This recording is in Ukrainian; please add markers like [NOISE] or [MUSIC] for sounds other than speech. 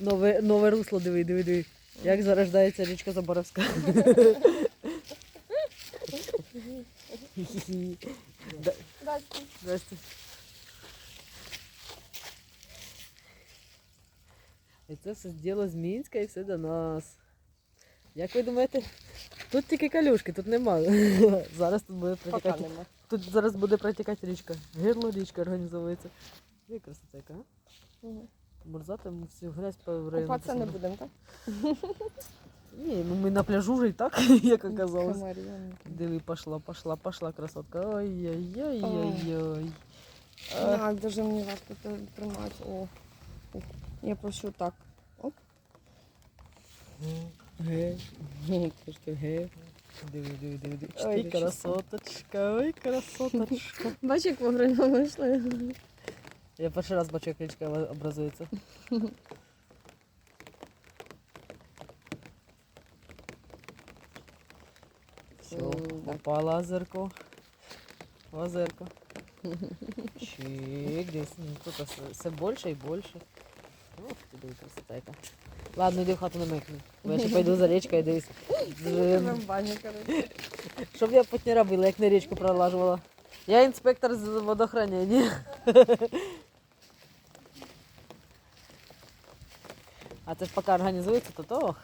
Нове, нове русло, диви, диви, диви. Як зарождається річка Заборовська. Да- Здрасте. Здрасте. І це все діло з Мінська і все до нас. Як ви думаєте? Тут тільки калюшки, тут нема. Зараз тут буде Пока протікати. нема. Тут зараз буде протікати річка. Гирло річка організовується. Яка красота яка, а? Мгм. Морзати ми всю грязь по району. Купатися не будемо, так? Ні, ну ми на пляжу вже і так, [LAUGHS] як оказалось. Диви, пошла, пошла, пошла красотка. Ой-ой-ой-ой-ой. Так, дуже мені важко це тримати. О. Я прошу так. Оп. Ге. Диви, диви, диви, диви. Ой, красоточка, ой, красоточка. Бачиш, як вовремя вийшли. Я перший раз бачу, як річка образується. Все, попала озерко. Озерко. Чик, десь. Ну, тут все більше і більше. Ух ти, диви, красота яка. Ладно, йди в хату не микни. Бо я ще пойду за річкою дивись. Щоб я потім не робила, як не річку пролажувала. Я інспектор з водохранення. А це ж поки організується, то то.